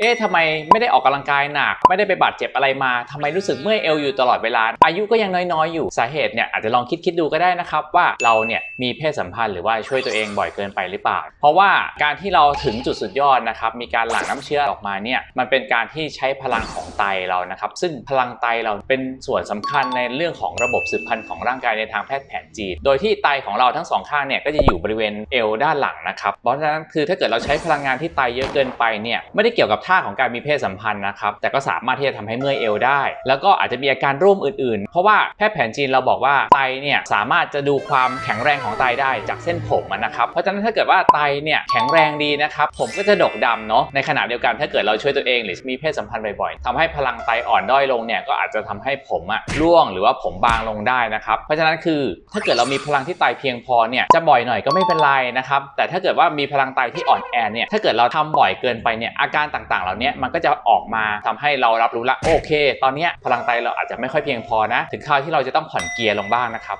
เอ๊ะทำไมไม่ได้ออกกำลังกายหนัก ไม่ได้ไปบาดเจ็บอะไรมาทำไมรู้สึกเมื่อยเอวอยู่ตลอดเวลา อายุก็ยังน้อยๆ อยู่ สาเหตุเนี่ยอาจจะลองคิดคิดดูก็ได้นะครับ ว่าเราเนี่ยมีเพศสัมพันธ์หรือว่าช่วยตัวเองบ่อยเกินไปหรือเปล่า เพราะว่าการที่เราถึงจุดสุดยอดนะครับ มีการหลั่งน้ำเชื้อออกมาเนี่ย มันเป็นการที่ใช้พลังของไตเรานะครับ ซึ่งพลังไตเราเป็นส่วนสำคัญในเรื่องของระบบสืบพันธุ์ของร่างกายในทางแพทย์แผนจีน โดยที่ไตของเราทั้งสองข้างเนี่ยก็จะอยู่บริเวณเอวด้านหลังนะครับ เพราะฉะนั้นคือถ้าเกิดเราใช้พลังงานที่ไตเยอะเกินไปเนี่ยไม่ได้เกี่ยวกับท่าของการมีเพศสัมพันธ์นะครับ แต่ก็สามารถที่จะทำให้เมื่อยเอวได้ แล้วก็อาจจะมีอาการร่วมอื่นๆ เพราะว่าแพทย์แผนจีนเราบอกว่าไตเนี่ยสามารถจะดูความแข็งแรงของไตได้จากเส้นผมนะครับ เพราะฉะนั้นถ้าเกิดว่าไตเนี่ยแข็งแรงดีนะครับ ผมก็จะดกดำเนาะ ในขณะเดียวกันถ้าเกิดเราช่วยตัวเองหรือมีเพศสัมพันธ์บ่อยๆทำให้พลังไตอ่อนด้อยลงเนี่ยก็อาจจะทำให้ผมอะร่วงหรือว่าผมบางลงได้นะครับ เพราะฉะนั้นคือถ้าเกิดเรามีพลังที่ไตเพียงพอเนี่ยจะบ่อยหน่อยก็ไม่เป็นไรนะครับ แต่ถ้าเกิดว่ามีพลังไตที่อ่อนแอเนี่ยถ้าเกิดเราทำบ่อยเกินไปเนี่ยอาการต่างๆ เหล่านี้มันก็จะออกมาทำให้เรารับรู้ละโอเค ตอนนี้พลังไตเราอาจจะไม่ค่อยเพียงพอนะ ถึงคราวที่เราจะต้องผ่อนเกียร์ลงบ้างนะครับ